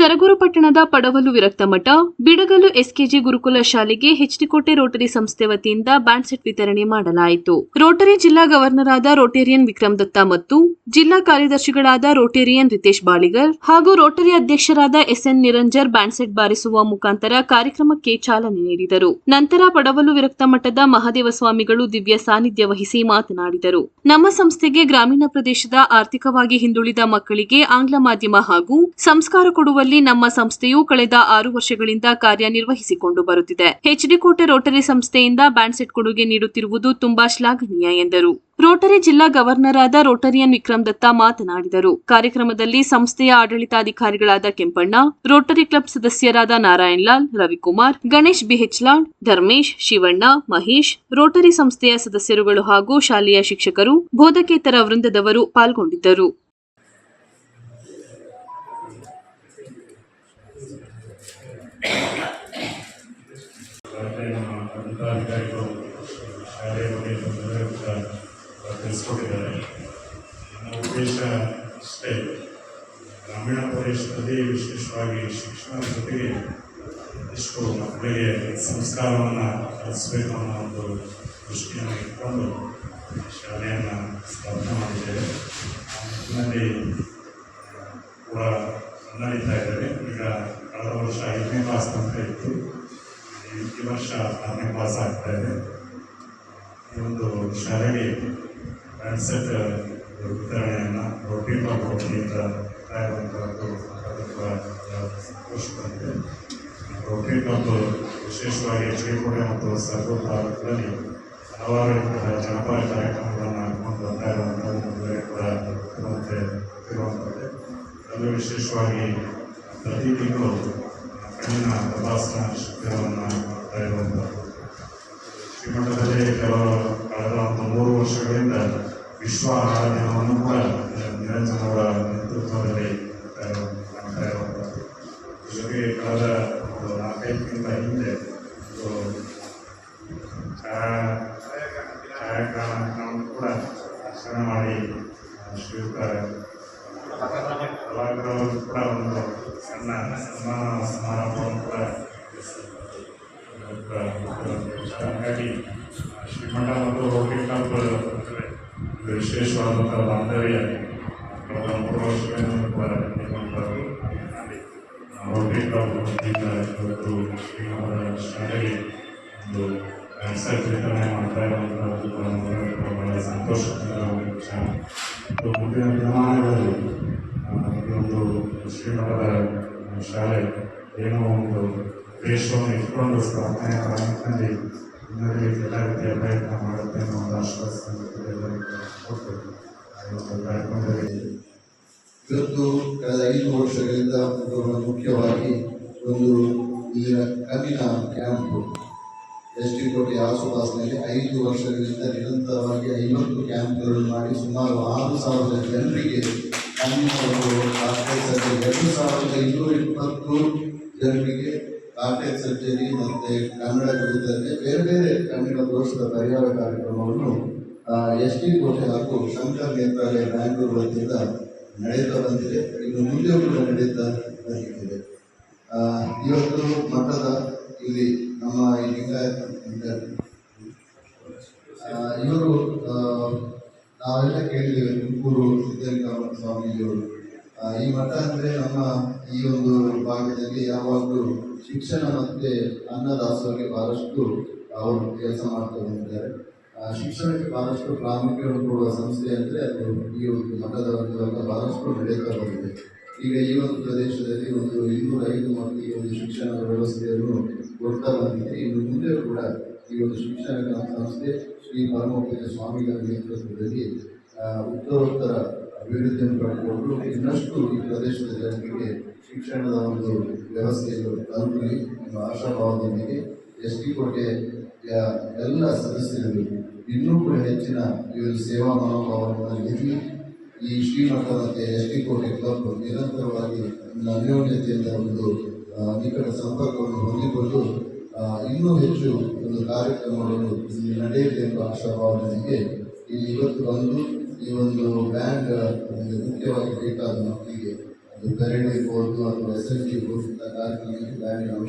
ಸರಗೂರು ಪಟ್ಟಣದ ಪಡವಲು ವಿರಕ್ತ ಮಠ, ಬಿಡಗಲು ಎಸ್ಕೆಜಿ ಗುರುಕುಲ ಶಾಲೆಗೆ ಹೆಚ್ಡಿಕೋಟೆ ರೋಟರಿ ಸಂಸ್ಥೆ ವತಿಯಿಂದ ಬ್ಯಾಂಡ್ ಸೆಟ್ ವಿತರಣೆ ಮಾಡಲಾಯಿತು. ರೋಟರಿ ಜಿಲ್ಲಾ ಗವರ್ನರ್ ಆದ ರೋಟೇರಿಯನ್ ವಿಕ್ರಮ್ ದತ್ತ ಮತ್ತು ಜಿಲ್ಲಾ ಕಾರ್ಯದರ್ಶಿಗಳಾದ ರೋಟೇರಿಯನ್ ರಿತೇಶ್ ಬಾಳಿಗರ್ ಹಾಗೂ ರೋಟರಿ ಅಧ್ಯಕ್ಷರಾದ ಎಸ್ಎನ್ ನಿರಂಜರ್ ಬ್ಯಾಂಡ್ ಸೆಟ್ ಬಾರಿಸುವ ಮುಖಾಂತರ ಕಾರ್ಯಕ್ರಮಕ್ಕೆ ಚಾಲನೆ ನೀಡಿದರು. ನಂತರ ಪಡವಲು ವಿರಕ್ತ ಮಠದ ಮಹಾದೇವ ಸ್ವಾಮಿಗಳು ದಿವ್ಯ ಸಾನ್ನಿಧ್ಯ ವಹಿಸಿ ಮಾತನಾಡಿದರು. ನಮ್ಮ ಸಂಸ್ಥೆಗೆ ಗ್ರಾಮೀಣ ಪ್ರದೇಶದ ಆರ್ಥಿಕವಾಗಿ ಹಿಂದುಳಿದ ಮಕ್ಕಳಿಗೆ ಆಂಗ್ಲ ಮಾಧ್ಯಮ ಹಾಗೂ ಸಂಸ್ಕಾರ ಕೊಡುವಲ್ಲಿ ನಮ್ಮ ಸಂಸ್ಥೆಯು ಕಳೆದ ಆರು ವರ್ಷಗಳಿಂದ ಕಾರ್ಯನಿರ್ವಹಿಸಿಕೊಂಡು ಬರುತ್ತಿದೆ. ಎಚ್ಡಿಕೋಟೆ ರೋಟರಿ ಸಂಸ್ಥೆಯಿಂದ ಬ್ಯಾಂಡ್ ಸೆಟ್ ಕೊಡುಗೆ ನೀಡುತ್ತಿರುವುದು ತುಂಬಾ ಶ್ಲಾಘನೀಯ ಎಂದರು. ರೋಟರಿ ಜಿಲ್ಲಾ ಗವರ್ನರ್ ಆದ ರೋಟರಿಯನ್ ವಿಕ್ರಮ್ ದತ್ತ ಮಾತನಾಡಿದರು. ಕಾರ್ಯಕ್ರಮದಲ್ಲಿ ಸಂಸ್ಥೆಯ ಆಡಳಿತಾಧಿಕಾರಿಗಳಾದ ಕೆಂಪಣ್ಣ, ರೋಟರಿ ಕ್ಲಬ್ ಸದಸ್ಯರಾದ ನಾರಾಯಣ್ ಲಾಲ್, ರವಿಕುಮಾರ್, ಗಣೇಶ್ ಬಿಹೆಚ್ಲಾಡ್ ಧರ್ಮೇಶ್, ಶಿವಣ್ಣ, ಮಹೇಶ್, ರೋಟರಿ ಸಂಸ್ಥೆಯ ಸದಸ್ಯರುಗಳು ಹಾಗೂ ಶಾಲೆಯ ಶಿಕ್ಷಕರು, ಬೋಧಕೇತರ ವೃಂದದವರು ಪಾಲ್ಗೊಂಡಿದ್ದರು. ಅಧಿಕಾರಿಗಳು ಶಾಲೆಯ ಬಗ್ಗೆ ತಿಳಿಸ್ಕೊಟ್ಟಿದ್ದಾರೆ ನಮ್ಮ ಉದ್ದೇಶ ಅಷ್ಟೇ ಗ್ರಾಮೀಣ ಪ್ರದೇಶದಲ್ಲಿ ವಿಶೇಷವಾಗಿ ಶಿಕ್ಷಣದ ಜೊತೆಗೆ ಇಷ್ಟು ಮಕ್ಕಳಿಗೆ ಸಂಸ್ಕಾರವನ್ನು ಕಲಿಸಬೇಕು ಅನ್ನೋ ಒಂದು ದೃಷ್ಟಿಯನ್ನು ಇಟ್ಕೊಂಡು ಶಾಲೆಯನ್ನು ಸ್ಥಾಪನೆ ಮಾಡಿದ್ದೇವೆ ಆ ನಿಟ್ಟಿನಲ್ಲಿ ಕೂಡ ಮುನ್ನಡೀತಾ ಇದ್ದೇವೆ ಈಗ ಕಳೆದ ವರ್ಷ ಐದನೇ ಕ್ಲಾಸ್ ತನಕ ಇತ್ತು ಈ ವರ್ಷ ಆರನೇ ಕ್ಲಾಸ್ ಆಗ್ತಾ ಇದೆ. ಈ ಒಂದು ಶಾಲೆಗೆ ಹ್ಯಾಂಡ್ಸೆಟ್ ವಿತರಣೆಯನ್ನು ರೋಟಿ ವತಿಯಿಂದ ಇರುವಂಥದ್ದು ಸಂತೋಷವಾಗಿದೆ. ರೋಟರಿ ಕ್ಲಬ್ ವಿಶೇಷವಾಗಿ ಶ್ರೀಕೋಟೆ ಮತ್ತು ಸರ್ಗೂರು ತಾಲೂಕಿನಲ್ಲಿ ಹಲವಾರು ರೀತಿಯ ಜನಪದ ಕಾರ್ಯಕ್ರಮಗಳನ್ನು ಹಾಕೊಂಡು ಬರ್ತಾ ಇರುವಂಥದ್ದು ಕೂಡ ಅದು ವಿಶೇಷವಾಗಿ ಪ್ರತಿ ತಿಂಗಳು ಕಣ್ಣಿನ ತಪಾಸಣಾ ಶಿಬಿರವನ್ನು ಮಾಡ್ತಾ ಇರುವಂಥದ್ದು ಶ್ರೀಮಠದಲ್ಲಿ ಕೆಲವು ಕಳೆದ ಒಂದು ಮೂರು ವರ್ಷಗಳಿಂದ ವಿಶ್ವ ಆಹಾರ ದಿನವನ್ನು ಕೂಡ ನಿರಂಜನ ಅವರ ನೇತೃತ್ವದಲ್ಲಿ ಮಾಡ್ತಾ ಇರೋ- ಮಾಡ್ತಾ ಇರುವಂಥದ್ದು ಜೊತೆಗೆ ಕಳೆದ ಒಂದು ನಾಲ್ಕೈದು ತಿಂಗಳ ಹಿಂದೆ ಒಂದು ಛಾಯಾ ಛಾಯಾಗ್ರಹಣವನ್ನು ಕೂಡ ಆಚರಣೆ ಮಾಡಿ ಆ, ಶ್ರೀಯುತ ಕಲಾವಿದರು ಕೂಡ ಒಂದು ಸಣ್ಣ ಸನ್ಮಾನ ಸಮಾರಂಭವನ್ನು ಕೂಡ ಹಾಗಾಗಿ ಶ್ರೀಮಠ ಮತ್ತು ರೋಟರಿ ಕ್ಲಬ್ ಒಂದು ವಿಶೇಷವಾದಂಥ ಬಾಂಧವ್ಯ ಒಂದು ಮಾಡ್ತಾ ಇರುವಂಥದ್ದು ವಿಚಾರ ಮುಂದಿನ ದಿನಮಾನಗಳಲ್ಲಿ ಶ್ರೀಮಠದ ಶಾಲೆ ಏನೋ ಒಂದು ದೇಶವನ್ನು ಇಟ್ಕೊಂಡು ಸ್ಥಾಪನೆ ನಿಟ್ಟಿನಲ್ಲಿ ಇನ್ನೊಂದು ಎಲ್ಲ ರೀತಿಯ ಪ್ರಯತ್ನ ಮಾಡುತ್ತೆ ಅನ್ನೋ ಒಂದು ಆಶ್ವಾಸನೆ ಕಾರ್ಯಕ್ರಮದಲ್ಲಿ ಇವತ್ತು ಕಳೆದ ಐದು ವರ್ಷಗಳಿಂದ ಮುಖ್ಯವಾಗಿ ಒಂದು ಇಲ್ಲಿನ ಕಣ್ಣಿನ ಕ್ಯಾಂಪ್ ಎಸ್ ಟಿ ಕೋಟೆ ಆಸುಪಾಸಿನಲ್ಲಿ ಐದು ವರ್ಷಗಳಿಂದ ನಿರಂತರವಾಗಿ ಐವತ್ತು ಕ್ಯಾಂಪ್ಗಳನ್ನು ಮಾಡಿ ಸುಮಾರು ಆರು ಸಾವಿರ ಜನರಿಗೆ ಕಾರ್ಟೇಜ್ ಸರ್ಜರಿ ಎರಡು ಸಾವಿರದ ಇನ್ನೂರ ಇಪ್ಪತ್ತು ಜನರಿಗೆ ಕಾರ್ಟೇಜ್ ಸರ್ಜರಿ ಮತ್ತು ಕನ್ನಡ ಕುರಿತಂತೆ ಬೇರೆ ಬೇರೆ ಕನ್ನಡ ದೋಷದ ಪರಿಹಾರ ಕಾರ್ಯಕ್ರಮವನ್ನು ಎಸ್ ಟಿ ಕೋಟೆ ಹಾಗೂ ಶಂಕರ್ ನೇತ್ರಾಲಯ ಬ್ಯಾಂಗ್ಳೂರು ವತಿಯಿಂದ ನಡೆಯುತ್ತಾ ಬಂದಿದೆ ಇನ್ನು ಮುಂದೆ ಕೂಡ ನಡೆಯುತ್ತಾ ಬಂದಿದೆ ಇವತ್ತು ಮಠದ ಇಲ್ಲಿ ನಮ್ಮ ಲಿಂಗಾಯತ ಇವರು ನಾವೆಲ್ಲ ಕೇಳಿದ್ದೇವೆ ತುಮಕೂರು ಈ ಮಠ ಅಂದರೆ ನಮ್ಮ ಈ ಒಂದು ಭಾಗದಲ್ಲಿ ಯಾವಾಗಲೂ ಶಿಕ್ಷಣ ಮತ್ತೆ ಅನ್ನದಾಸೋಹಕ್ಕೆ ಬಹಳಷ್ಟು ಅವರು ಕೆಲಸ ಮಾಡ್ತಾ ಬಂದಿದ್ದಾರೆ. ಶಿಕ್ಷಣಕ್ಕೆ ಬಹಳಷ್ಟು ಪ್ರಾಮುಖ್ಯವನ್ನು ಕೊಡುವ ಸಂಸ್ಥೆ ಅಂದರೆ ಅದು ಈ ಒಂದು ಮಠದ ಒಂದು ಬಹಳಷ್ಟು ನಡೆಯುತ್ತಾ ಬಂದಿದೆ. ಈಗ ಈ ಒಂದು ಪ್ರದೇಶದಲ್ಲಿ ಒಂದು ಇನ್ನೂರ ಐದು ಮಕ್ಕಳಿಗೆ ಒಂದು ಶಿಕ್ಷಣ ವ್ಯವಸ್ಥೆಯನ್ನು ಕೊಡ್ತಾ ಬಂದಿದೆ. ಇನ್ನು ಮುಂದೆ ಕೂಡ ಈ ಒಂದು ಶಿಕ್ಷಣ ಸಂಸ್ಥೆ ಶ್ರೀ ಪರಮಪೂಜ ಸ್ವಾಮಿಗಳ ನೇತೃತ್ವದಲ್ಲಿ ಉತ್ತರೋತ್ತರ ಅಭಿವೃದ್ಧಿಯನ್ನು ಪಡೆದುಕೊಂಡು ಇನ್ನಷ್ಟು ಈ ಪ್ರದೇಶದ ಜನರಿಗೆ ಶಿಕ್ಷಣದ ಒಂದು ವ್ಯವಸ್ಥೆಯನ್ನು ತಲುಪಲಿ ಎಂಬ ಆಶಾಭಾವದೊಂದಿಗೆ ಎಸ್ ಟಿ ಕೋಟೆಯ ಎಲ್ಲ ಸದಸ್ಯರು ಇನ್ನೂ ಕೂಡ ಹೆಚ್ಚಿನ ಒಂದು ಸೇವಾ ಮನೋಭಾವವನ್ನು ಇರಲಿ ಈ ಶ್ರೀಮಠ ಎಸ್ ಟಿ ಕೋಟೆ ಕ್ಲಬ್ ನಿರಂತರವಾಗಿ ಅನ್ಯೋನ್ಯತೆಯಿಂದ ಒಂದು ನಿಕಟ ಸಂಪರ್ಕವನ್ನು ಹೊಂದಿಕೊಂಡು ಇನ್ನೂ ಹೆಚ್ಚು ಒಂದು ಕಾರ್ಯಕ್ರಮಗಳು ನಡೆಯಲಿ ಎಂಬ ಆಶಾಭಾವದೊಂದಿಗೆ ಇಲ್ಲಿ ಇವತ್ತು ಬಂದು ಈ ಒಂದು ಬ್ಯಾಂಡ್ ಮುಖ್ಯವಾಗಿ ಬೇಕಾದ ಮಕ್ಕಳಿಗೆ ಅದು ಪೆರೇಡ್ ಇರ್ಬೋದು ಅಥವಾ ಎಸ್ ಎನ್ ಜಿ ಇರ್ಬೋದು ಇಂಥ ಕಾರ್ಯಕ್ರಮಕ್ಕೆ ಬ್ಯಾಂಡಿನ ಅವಶ್ಯಕತೆ